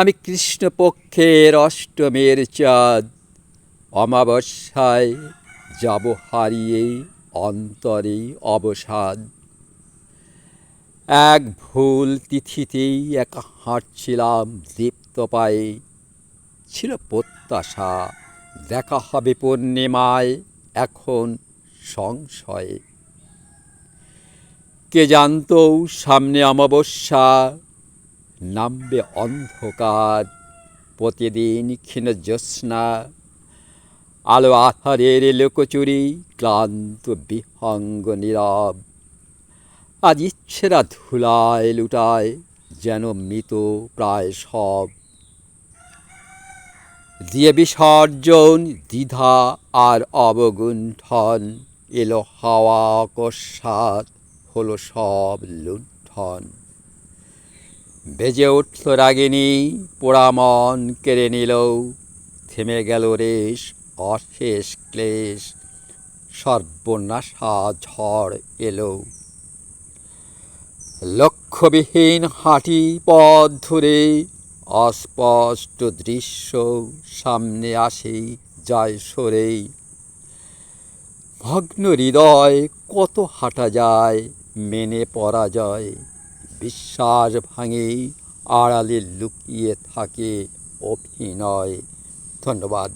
আমি কৃষ্ণপক্ষের অষ্টমের চাঁদ অমাবস্যায় যাব হারিয়ে অন্তরে অবসাদ। এক ভুল তিথিতেই একা হাঁটছিলাম দীপ্ত পায়ে। ছিল প্রত্যাশা, দেখা হবে পূর্ণিমায় এখন সংশয়ে। কে জানতো সামনে অমাবস্যা নামবে অন্ধকার, প্রতিদিন ক্ষীণ জ্যোৎস্না, আলো আধারের লোকচুরি, ক্লান্ত, বিহঙ্গ, নীরব। আজ ইচ্ছেরা ধুলায় লুটায়, যেন মৃত প্রায় সব। দিয়ে বিসর্জন, দ্বিধা আর অবগুণ্ঠন, এলো হাওয়া কষাত হলো সব লুণ্ঠন। বেজে উঠল রাগিনী পোড়া মন কেড়ে নিল। থেমে গেল রেশ, অশেষ ক্লেশ। সর্বনাশা ঝড় এলো। লক্ষ্যবিহীন হাঁটি পথ ধরে অস্পষ্ট দৃশ্য সামনে আসে, যায় সরেই ভগ্ন হৃদয় কত হাঁটা যায়, মেনে পরাজয়। বিশ্বাস ভাঙেই আড়ালে লুকিয়ে থাকে অভিনয়। ধন্যবাদ।